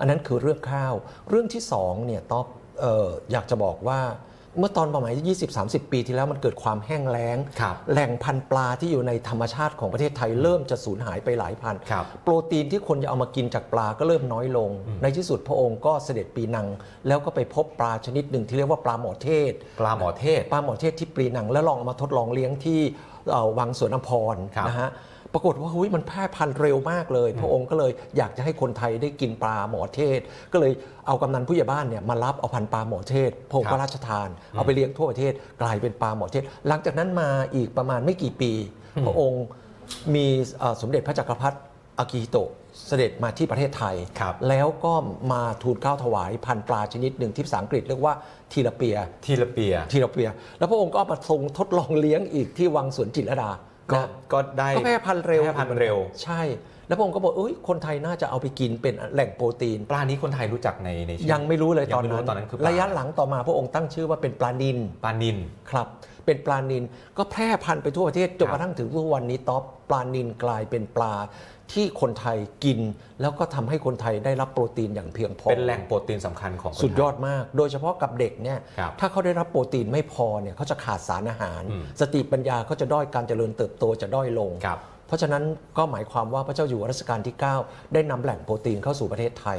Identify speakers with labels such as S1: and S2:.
S1: อันนั้นคือเรื่องข้าว เรื่องที่สองเนี่ยต๊อบเอออยากจะบอกว่าเมื่อตอนประมาณ 20-30 ปีที่แล้วมันเกิดความแห้งแล้ง
S2: ครับ
S1: แหล่งพันธุ์ปลาที่อยู่ในธรรมชาติของประเทศไทยเริ่มจะสูญหายไปหลายพัน
S2: ครับ
S1: โปรตีนที่คนจะเอามากินจากปลาก็เริ่มน้อยลง ในที่สุดพระองค์ก็เสด็จปีนัง แล้วก็ไปพบปลาชนิดหนึ่งที่เรียกว่าปลาหมอเทศ
S2: ปลาหมอเทศ
S1: ปลาหมอเทศที่ปรีนังแล้วลองเอามาทดลองเลี้ยงที่เอ่อวังสวนอภรณ์
S2: ครับ
S1: นะฮะ ปรากฏว่าเฮ้ยมันแพร่พันธุ์เร็วมากเลย พระองค์ก็เลยอยากจะให้คนไทยได้กินปลาหมอเทศ ก็เลยเอากำนันผู้ใหญ่บ้านเนี่ยมารับเอาพันธุ์ปลาหมอเทศพระองค์
S2: ครั
S1: ก็
S2: บ
S1: ราชทาน เอาไปเลี้ยงทั่วประเทศกลายเป็นปลาหมอเทศ หลังจากนั้นมาอีกประมาณไม่กี่ปี พระองค์มีเอ่อสมเด็จพระจักรพรรดิอากิฮิโตะเสด็จมาที่ประเทศไทย
S2: ครับ
S1: แล้วก็มาทูลเกล้าถวายพันธุ์ปลาชนิดหนึ่งที่ภาษาอังกฤษเรียกว่าทีลาเปีย
S2: ทีละเปีย
S1: ทีละเปีย แล้วพระองค์ก็เอามาทรงทดลองเลี้ยงอีกที่วังสวนจิตรลดา
S2: ก็
S1: นะ
S2: ก็ได้
S1: ก็แพร่พันธุ์เร็ว
S2: แพร่พันธุ์เร็ว
S1: ใช่แล้วพระองค์ก็บอกเอ้ยคนไทยน่าจะเอาไปกินเป็นแหล่งโปรตีน
S2: ปลานี้คนไทยรู้จักในในชื่อ
S1: ยังไม่รู้เลย
S2: ยั
S1: ตองน
S2: ไม่รู้
S1: นั้น
S2: ตอนนั้นคือปลา
S1: ระยะหลังต่อมาพระองค์ตั้งชื่อว่าเป็นปลานิน
S2: ปลานิน
S1: ครับเป็นปลานินก็แพร่พันธุ์ไปทั่วประเทศจน
S2: ครับ
S1: กระทั่งถึงทุกวันนี้ท็อปปลานินกลายเป็นปลาที่คนไทยกิน แล้วก็ทำให้คนไทยได้รับโปรตีนอย่างเพียงพอ
S2: เป็นแหล่งโปรตีนสำคัญของคนไท
S1: สุดยอดมาก โดยเฉพาะกับเด็กเนี่ย
S2: ครับ
S1: ถ้าเขาได้รับโปรตีนไม่พอเนี่ยเขาจะขาดสารอาหาร
S2: อืม
S1: สติปัญญาเขาจะด้อยการเจริญเติบโตจะด้อยลง
S2: ค รับ
S1: เพราะฉะนั้นก็หมายความว่าพระเจ้าอยู่รัชกาลที่ 9 ได้นำแหล่งโปรตีนเข้าสู่ประเทศไทย